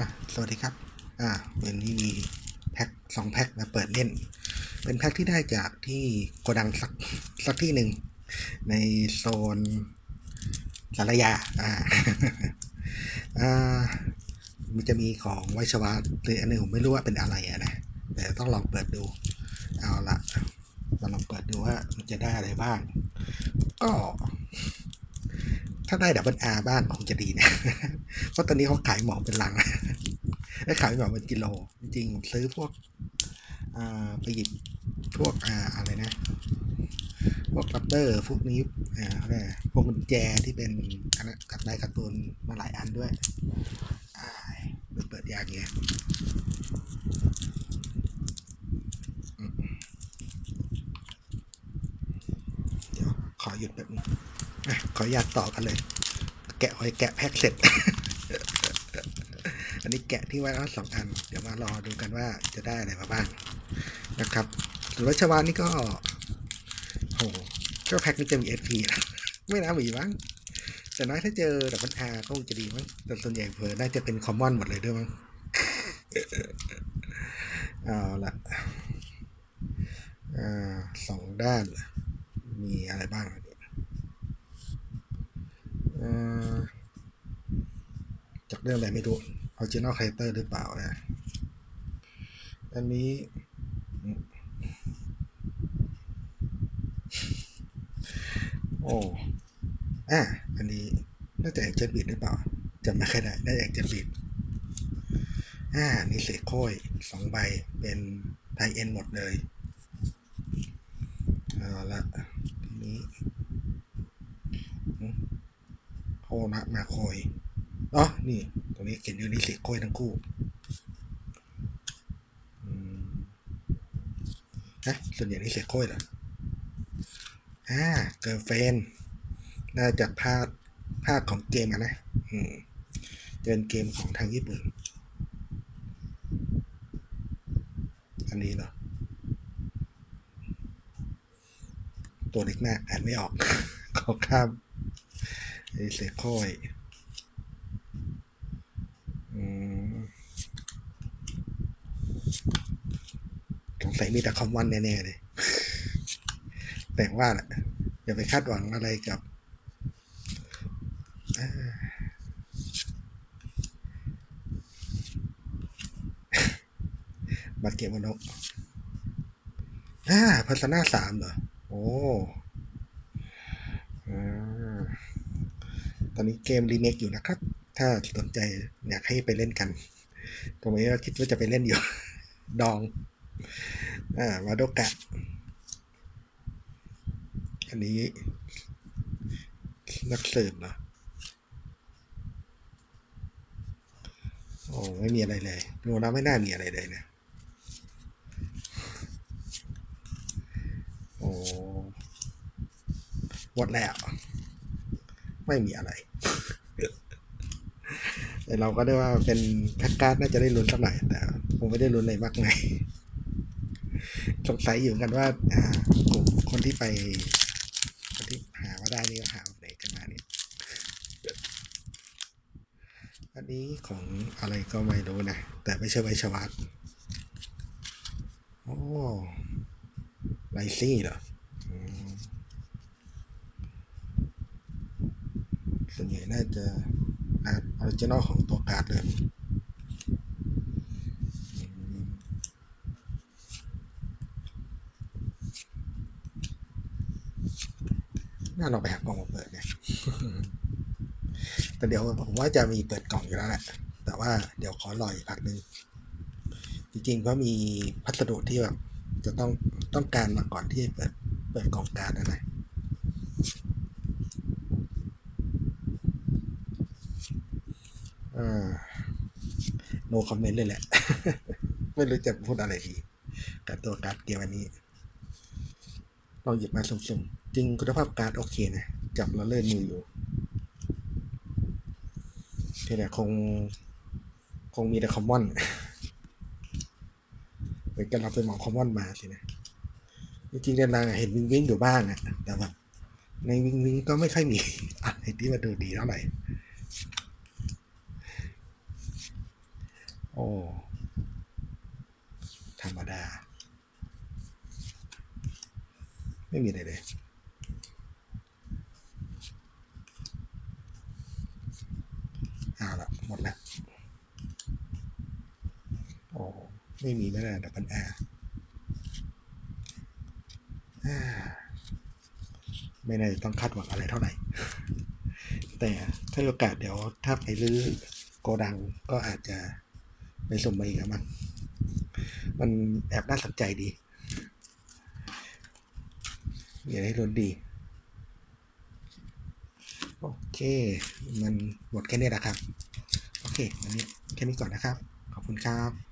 อะสวัสดีครับ อ่าวันนี้มีแพ็คสองแพ็คมาเปิดเล่น เป็นแพ็คที่ได้จากที่โกดังสักสักที่หนึ่ง ในโซนสารยา อ่า อ่า มันจะมีของไวชวาหรืออันนึงผมไม่รู้ว่าเป็นอะไรอะนะ แต่ต้องลองเปิดดู เอาละมาลองเปิดดูว่ามันจะได้อะไรบ้าง ก็ ถ้าได้ดับเบิลอาร์บ้างคงจะดีนะ เพราะตอนนี้เขาขายหมอเป็นลังได้ขายหมอเป็นกิโล จริงผมซื้อพวกอ่าไปหยิบพวกอ่าอะไรนะ พวกรับเตอร์พวกนี้อ่าอะไรพวกกุญแจที่เป็นอันนั้นกับลายการ์ตูนมาหลายอันด้วยอ่าเปิดยากเงี้ยเดี๋ยวขอหยุดแบบนึง ขออนุญาตต่อกันเลย แกะไว้แกะแพ็คเสร็จ อันนี้แกะที่ไว้แล้วสองอัน เดี๋ยวมารอดูกันว่าจะได้อะไรมาบ้างนะครับส่วนวัชวานี่ก็โหก็แพ็คนี้จะมี SP นะไม่น่ามีมั้งแต่น้อยถ้าเจอดับเบิลอาร์ก็คงจะดีมั้งแต่ส่วนใหญ่เพอน่าจะเป็นคอมมอนหมดเลยด้วยมั้งเอาละอ่าสองด้าน มีอะไรบ้างเนี่ยอ่าจาก เรื่องอะไรไม่รู้ original character หรือเปล่านะอันนี้ โอ้อะอันนี้น่าจะแองเจิลบีดหรือเปล่าจำไม่ค่อยได้ได้แองเจิลบีดอ่าอันนี่เสกโค้ยสองใบเป็นไทเอ็นหมดเลยเอาละทีนี้อืมโคนะมาโคย อ๋อนี่ ตรงนี้เขียนอยู่นี่เสกโค้ยทั้งคู่อืมฮะส่วนใหญ่นี่เสกโค้ยเหรออ่าเกิร์ลเฟนน่าจะภาคภาคของเกมอะนะอืมจะเป็นเกมของทางญี่ปุ่น อันนี้เหรอ ตัวเล็กมากอ่านไม่ออก ขอข้ามไอ้เสกโค้ยอืม สงสัยมีแต่คอมวันแน่ๆเลย แต่ว่าแหละอย่าไปคาดหวังอะไรกับบัตรเกมวันกอ่าพัฒนาสามเหรอ โอ้อ่าตอนนี้เกมรีเมคอยู่นะครับ ถ้าสนใจอยากให้ไปเล่นกันผมเองก็คิดว่าจะไปเล่นอยู่ ดอง อ่า มาโดกะ อันนี้ นักสืบเหรอโอ้ไม่มีอะไรเลยดูแล้วไม่น่ามีอะไรเลยนะโอ้หมดแล้ว ไม่มีอะไร แต่เราก็ได้ว่าเป็นแพ็กการ์ดน่าจะได้ลุ้นสักหน่อยแต่ผมไม่ได้ลุ้นอะไรมากมายสงสัยอยู่เหมือนกันว่าอกลุ่มคนที่ไป คนที่หาว่าได้นี่หาไหนกันมาเนี่ยอันนี้ของอะไรก็ไม่รู้นะ แต่ไม่ใช่ไวชวัตโอ้ไลซี่เหรออืมส่วนใหญ่น่าจะอาร์ตออริ จินอลของตัวการ์ดเลยอืมน่าลองไปหากล่องมาเปิดเนี่ย แต่เดี๋ยวผมว่าจะมีเปิดกล่องอยู่แล้วแหละ แต่ว่าเดี๋ยวขอรออีกพักหนึ่ง จริงๆก็มีพัสดุที่แบบจะต้องต้องการมาก่อนที่จะเปิดเปิดกล่องการ์ดนะ นะอ่า no comment เลยแหละ ไม่รู้จะพูดอะไรดีกับตัวการ์ดเกมอันนี้ลองหยิบมาสุ่มๆ จริงคุณภาพการ์ดโอเคนะจับแล้วเลื่อนมืออยู่ที่แต่คง คงมีแต่คอมมอนเหมือนกันเราไปเหมาคอมมอนมาสินะจริงๆในรางเห็นวิงวิงอยู่บ้างอะแต่แบบในวิงวิงก็ไม่ค่อยมีอะไรที่มาดูดีเท่าไหร่ อ้ธรรมดา ไม่มีอะไรเลยเอาละหมดแล้วโอ้ไม่มีแม้แต่ดับเบิลแอร์ไม่น่าจะต้องคาดหวังอะไรเท่าไหร่ แต่ถ้าโอกาสเดี๋ยวถ้าไปรื้อโกดังก็อาจจะ ไปสุ่มมาอีกอะมั้งมันแอบน่าสนใจดีอยากให้ลุ้นดี โอเค มันหมดแค่นี้แหละครับ โอเควันนี้แค่นี้ก่อนนะครับ ขอบคุณครับ